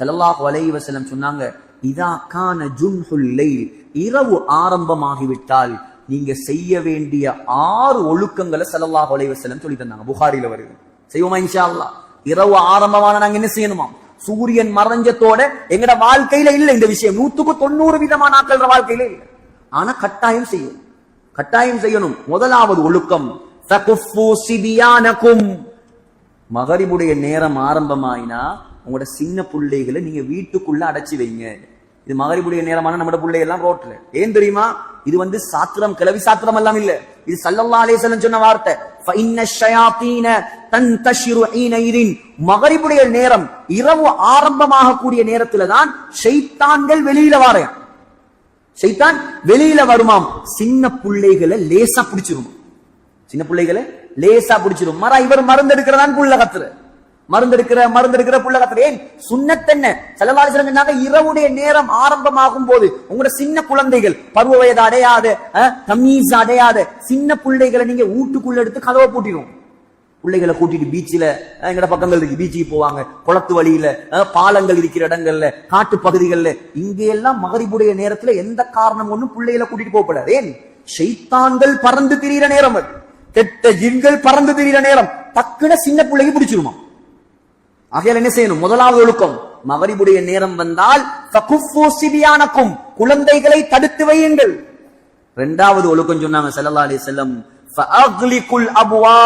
செல்லல்லாஹ் வலைவ செல்லம் சொன்னாங்க இதா கான ஜுன்ஹுல் இரவு ஆரம்பமாகிவிட்டால் நீங்க செய்ய வேண்டிய ஆறு ஒழுக்கங்களை செல்லல்லாஹ் அலைஹி செல்லம் சொல்லி தந்தாங்க புகாரில வருது. செய்வோமா இன்ஷா அல்லா இரவு ஆரம்பமான நாங்க என்ன செய்யணுமா? சூரியன் மறைஞ்சத்தோட எங்கட வாழ்க்கையில இல்ல இந்த விஷயம். நூத்துக்கு தொண்ணூறு விதமான ஆட்கள வாழ்க்கையில இல்ல. ஆனா கட்டாயம் செய்யும். கட்டாயம் செய்யணும். முதலாவது ஒழுக்கம் தகுஃபு சிபியானக்கும். மகரிபுடைய நேரம் ஆரம்பமாயினா உங்களோட சின்ன பிள்ளைகளை நீங்க வீட்டுக்குள்ள அடைச்சி வைங்க. இது மகரிபுடைய நேரமான நம்ம பிள்ளை எல்லாம் ரோட்ல. ஏன் தெரியுமா? இது வந்து சாத்திரம் கிளவி சாத்திரம் எல்லாம் இல்ல. இது சல்லல்லா அலைஹிஸ்ஸலாம் சொன்ன வார்த்தை. தன் ஷயாத்தீன மகரிபுடைய நேரம் இரவு ஆரம்பமாக கூடிய நேரத்துல தான் ஷைத்தான்கள் வெளியில வாரையாம் ஷைத்தான் வெளியில வருமாம். சின்ன பிள்ளைகளை லேசா பிடிச்சிரும் சின்ன பிள்ளைகளை லேசா பிடிச்சிரும் மர இவர் மருந்தெடுக்கிறதான் புள்ள கத்துற. மருந்தெடுக்கிற மருந்தெடுக்கிற புள்ளகத்துல ஏன்? சுண்ணத்தென்ன? செலவாளிசலம் சொன்னாங்க இரவுடைய நேரம் ஆரம்பமாகும் போது உங்களோட சின்ன குழந்தைகள் பருவ வயது அடையாத அஹ், தமீஸ் அடையாத சின்ன பிள்ளைகளை நீங்க வீட்டுக்குள்ள எடுத்து கதவை பூட்டிடும். பிள்ளைகளை கூட்டிட்டு பீச்சில எங்கட பக்கங்கள் இருக்கு. பீச்சுக்கு போவாங்க. குளத்து வழியில பாலங்கள் இருக்கிற இடங்கள்ல காட்டு பகுதிகள்ல. இங்கெல்லாம் மகரிபுடைய நேரத்துல எந்த காரணம் ஒன்றும் பிள்ளைகளை கூட்டிட்டு போகப்படாது ஏன்? ஷைத்தான்கள் பறந்து திரியிற நேரம் அது. கெட்ட ஜின்கள் பறந்து திரியிற நேரம். டக்குன சின்ன பிள்ளைக்கு பிடிச்சிருமா? ஆகையால் என்ன செய்யணும்? முதலாவது ஒழுக்கம். மகரிபுடைய நேரம் வந்தால் சிபியானக்கும் குழந்தைகளை தடுத்து வையுங்கள். இரண்டாவது ஒழுக்கம் சொன்னாங்க செல்லல்லா அலி செல்லம் ஃபஅக்லிகுல் அபுவா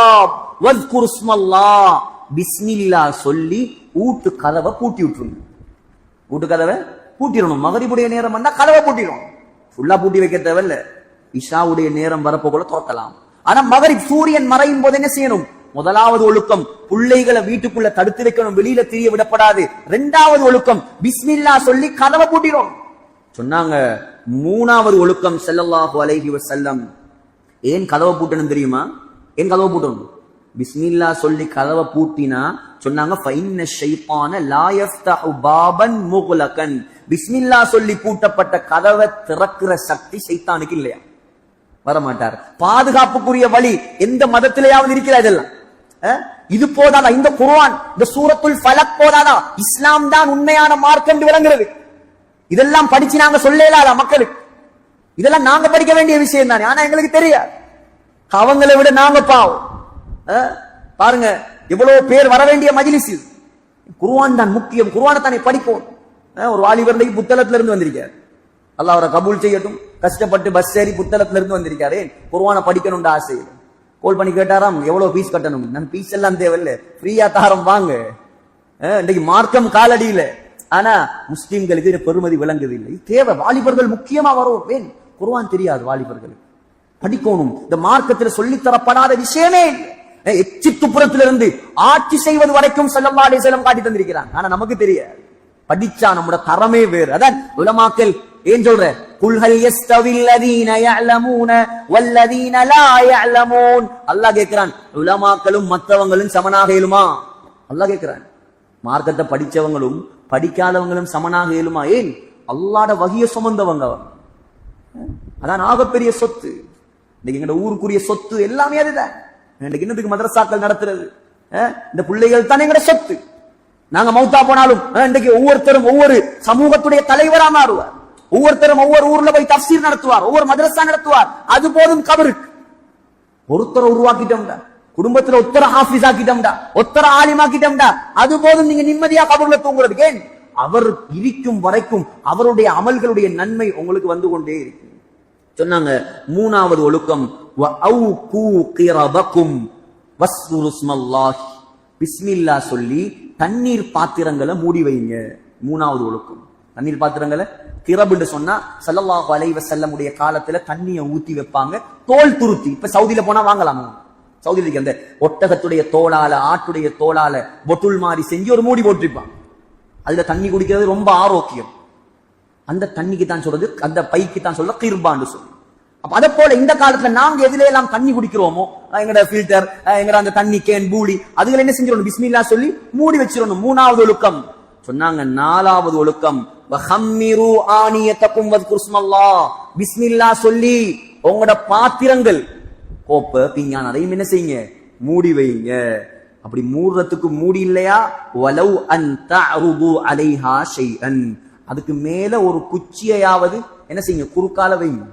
வذ்குர் இஸ்மல்லாஹ் பிஸ்மில்லா சொல்லி ஊட்டு கதவை பூட்டி விட்டுருங்க. வீட்டு கதவை பூட்டிடணும். மகரிபுடைய நேரம் வந்தா கதவை பூட்டிடணும் ஃபுல்லா பூட்டி வைக்க தேவையில்ல. இஷாவுடைய நேரம் வரப்போ கூட துறக்கலாம். ஆனா மகரிப் சூரியன் மறையும் போது என்ன செய்யணும்? முதலாவது ஒழுக்கம் பிள்ளைகளை வீட்டுக்குள்ள தடுத்து வைக்கணும் வெளியில தெரிய விடப்படாது. இரண்டாவது ஒழுக்கம் பிஸ்மில்லா சொல்லி கதவை பூட்டிடும் சொன்னாங்க மூணாவது ஒழுக்கம் செல்லல்லாஹு அலைஹி வசல்லம் ஏன் கதவை பூட்டணும் தெரியுமா? ஏன் கதவை பூட்டணும்? பிஸ்மில்லா சொல்லி கதவை பூட்டினா சொன்னாங்க ஃபைன்ன ஷைப்பான லா பாபன் முக்லகன் பிஸ்மில்லா சொல்லி பூட்டப்பட்ட கதவை திறக்கிற சக்தி சைத்தானுக்கு இல்லையா? வரமாட்டார். பாதுகாப்புக்குரிய வழி எந்த மதத்திலேயாவது இருக்கிறா இதெல்லாம்? இது போதாதா? இந்த குருவான் இந்த சூரத்துல் ஃபலக் போதாதா? இஸ்லாம் தான் உண்மையான மார்க் என்று விளங்குறது. இதெல்லாம் படிச்சு நாங்க சொல்லலாதா மக்களுக்கு? இதெல்லாம் நாங்க படிக்க வேண்டிய விஷயம் தானே. ஆனா எங்களுக்கு தெரியாது. அவங்களை விட நாங்க பாவம். பாருங்க எவ்வளவு பேர் வர வேண்டிய மஜ்லிஸ் குருவான் தான் முக்கியம். குருவானை தானே படிப்போம். ஒரு வாலிபர் புத்தளத்துல புத்தகத்துல இருந்து வந்திருக்காரு. அல்லாஹ் அவரை கபூல் செய்யட்டும். கஷ்டப்பட்டு பஸ் ஏறி புத்தகத்துல இருந்து வந்திருக்காரு. குருவானை படிக்கணும்னு ஆசை கோல் பண்ணி கேட்டாராம் எவ்வளவு பீஸ் கட்டணும்? நான் பீஸ் எல்லாம் தேவையில்ல. ஃப்ரீயா தாரம் வாங்க. இன்னைக்கு மார்க்கம் காலடியில. ஆனா முஸ்லீம்களுக்கு இது பெருமதி விளங்குது இல்லை தேவை. வாலிபர்கள் முக்கியமா வரும். ஏன்? குருவான் தெரியாது வாலிபர்களுக்கு. படிக்கணும். இந்த மார்க்கத்தில் சொல்லித்தரப்படாத விஷயமே எச்சி துப்புரத்திலிருந்து ஆட்சி செய்வது வரைக்கும் ஸல்லல்லாஹு அலைஹி வஸல்லம் காட்டி தந்திருக்கிறான். ஆனா நமக்கு தெரியாது. படிச்சா நம்மட தரமே வேறு. அதான் உலமாக்கல் ஏன் சொல்ற? குல் ஹல் யஸ்தவில் லதீன யஅலமூன வல்லதீன லா யஅலமூன் அல்லாஹ் கேக்குறான் உலமாக்களும் மத்தவங்களும் சமனாக இயலுமா அல்லாஹ் கேக்குறான் மார்க்கத்தை படிச்சவங்களும் படிக்காதவங்களும் சமனாக இயலுமா ஏன்? அல்லாட வகிய சுமந்தவங்க அதான் ஆகப்பெரிய சொத்து. இன்னைக்கு எங்க ஊருக்குரிய சொத்து எல்லாமே அதுதான். இன்னைக்கு இன்னத்துக்கு மதரசாக்கள் நடத்துறது. இந்த பிள்ளைகள் தானே எங்கட சொத்து. நாங்க மௌத்தா போனாலும் இன்னைக்கு ஒவ்வொருத்தரும் ஒவ்வொரு சமூகத்துடைய தலைவரா மாறுவார். ஒவ்வொருத்தரும் ஒவ்வொரு ஊர்ல போய் தப்சீர் நடத்துவார் ஒவ்வொரு மதரசா நடத்துவார். அது போதும் கபருக்கு ஒருத்தரை உருவாக்கிட்டோம்டா. குடும்பத்துல ஒத்தர ஹாஃபிஸ் ஆக்கிட்டோம்டா. ஒத்தர ஆலிமாக்கிட்டோம்டா அது போதும் நீங்க நிம்மதியா கபர்ல தூங்குறதுக்கு. ஏன்? அவர் இருக்கும் வரைக்கும் அவருடைய அமல்களுடைய நன்மை உங்களுக்கு வந்து கொண்டே இருக்கு சொன்னாங்க மூணாவது ஒழுக்கம் பிஸ்மில்லா சொல்லி தண்ணீர் பாத்திரங்களை மூடி வைங்க. மூணாவது ஒழுக்கம். தண்ணீர் பாத்திரங்களை கிரபுன்னு சொன்னா ஸல்லல்லாஹு அலைவ செல்லமுடைய காலத்துல தண்ணியை ஊத்தி வைப்பாங்க. தோல் துருத்தி. இப்ப சவுதியில போனா வாங்கலாமா? சவுதியில அந்த ஒட்டகத்துடைய தோளால ஆட்டுடைய தோளால பொட்டுல் மாதிரி செஞ்சு ஒரு மூடி போட்டிருப்பான். அதுல தண்ணி குடிக்கிறது ரொம்ப ஆரோக்கியம். அந்த தண்ணிக்கு தான் சொல்றது அந்த பைக்கு தான் சொல்ற கிர்பான்னு சொல்லி. அப்ப அதை போல இந்த காலத்துல நாங்க எதுல எல்லாம் தண்ணி குடிக்கிறோமோ எங்கட ஃபில்டர் எங்கட அந்த தண்ணி கேன் பூலி அதுல என்ன செஞ்சிடணும்? பிஸ்மில்லா சொல்லி மூடி வச்சிடணும். மூணாவது ஒழுக்கம். சொன்னாங்க நாலாவது ஒழுக்கம். பிஸ்மில்லா சொல்லி உங்களோட பாத்திரங்கள். கோப்பை பிஞ்ஞான் அதையும் என்ன செய்யுங்க? மூடி வைங்க அப்படி மூடுறதுக்கு மூடி இல்லையா? வலவ் அன் தஅருது அலைஹா ஷைஅன். அதுக்கு மேல ஒரு குச்சியையாவது என்ன செய்யுங்க? குறுக்கால வைங்க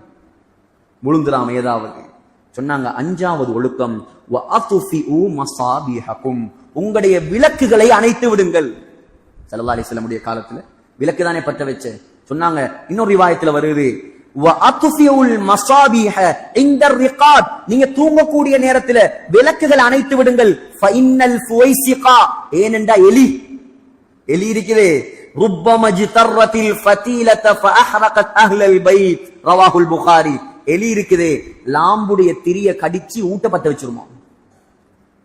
விழுந்துராம ஏதாவது. சொன்னாங்க அஞ்சாவது ஒழுக்கம். உங்களுடைய விளக்குகளை அணைத்து விடுங்கள். சல்லா அலிஸ்லமுடைய காலத்துல. விளக்கு தானே பற்ற வச்ச? சொன்னாங்க இன்னொரு விவாயத்துல வருது. வஅதுஃபிஉல் மசாபிஹ இந்த ரிகாத் நீங்க தூங்கக்கூடிய நேரத்துல விளக்குகள் அணைத்து விடுங்கள். ஃபஇன்னல் ஃபுவைசிகா. ஏனென்றா எலி. எலி இருக்குது ருப்பம ஜிதர்ரத்தில் ஃபதீலத புகாரி. எலி இருக்குது லாம்புடைய திரிய கடிச்சு ஊட்ட பத்த வச்சிருமா?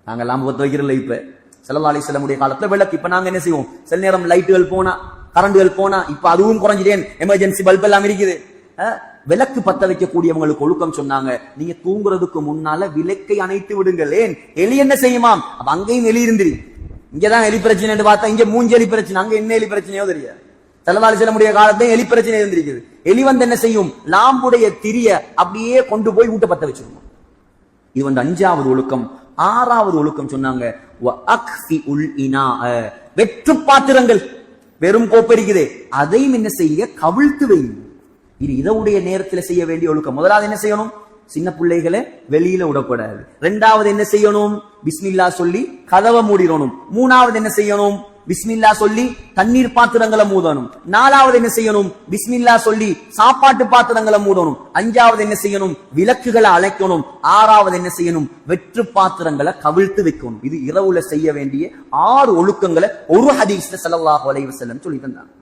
நாங்க லாம்பு பத்த வைக்கிறோம்ல இப்ப. ஸல்லல்லாஹு அலைஹி வஸல்லமுடைய காலத்துல விளக்கு. இப்ப நாங்க என்ன செய்வோம்? சில நேரம் லைட்டுகள் போனா கரண்டுகள் போனா இப்ப அதுவும் குறைஞ்சிட்டேன் எமர்ஜென்சி பல்ப் எல்லாம் இருக்குது. அஹ், விளக்கு பத்த வைக்கக்கூடியவங்களுக்கு ஒழுக்கம் சொன்னாங்க. நீங்க தூங்குறதுக்கு முன்னால விளக்கை அணைத்து விடுங்கள். ஏன்? எலி என்ன செய்யுமாம்? அப்ப அங்கேயும் எலி இருந்திரி. இங்கதான் எலி பிரச்சனை பார்த்தா இங்க மூஞ்சி எலி பிரச்சனை அங்க என்ன எலி பிரச்சனையோ தெரியாது. செலவாளி செல்லமுடைய காலத்தையும் எலி பிரச்சனை இருந்திருக்குது. எலி வந்து என்ன செய்யும்? லாம்புடைய திரிய அப்படியே கொண்டு போய் ஊட்ட பத்த வச்சிருக்கும். இது வந்து அஞ்சாவது ஒழுக்கம். ஆறாவது ஒழுக்கம் சொன்னாங்க. வெற்று பாத்திரங்கள். வெறும் கோப்பரிக்குதே. அதையும் என்ன செய்ய கவிழ்த்து வை இது இதவுடைய நேரத்துல செய்ய வேண்டிய ஒழுக்கம். முதலாவது என்ன செய்யணும்? சின்ன பிள்ளைகளை வெளியில விடக்கூடாது. ரெண்டாவது என்ன செய்யணும்? பிஸ்மில்லா சொல்லி கதவை மூடிடணும். மூணாவது என்ன செய்யணும்? பிஸ்மில்லா சொல்லி தண்ணீர் பாத்திரங்களை மூடணும். நாலாவது என்ன செய்யணும்? பிஸ்மில்லா சொல்லி சாப்பாட்டு பாத்திரங்களை மூடணும். அஞ்சாவது என்ன செய்யணும்? விளக்குகளை அழைக்கணும். ஆறாவது என்ன செய்யணும்? வெற்று பாத்திரங்களை கவிழ்த்து வைக்கணும். இது இரவுல செய்ய வேண்டிய ஆறு ஒழுக்கங்களை ஒரு ஹதீஸ்ல செலவாக அலைஹி செல்லன்னு சொல்லி தந்தாங்க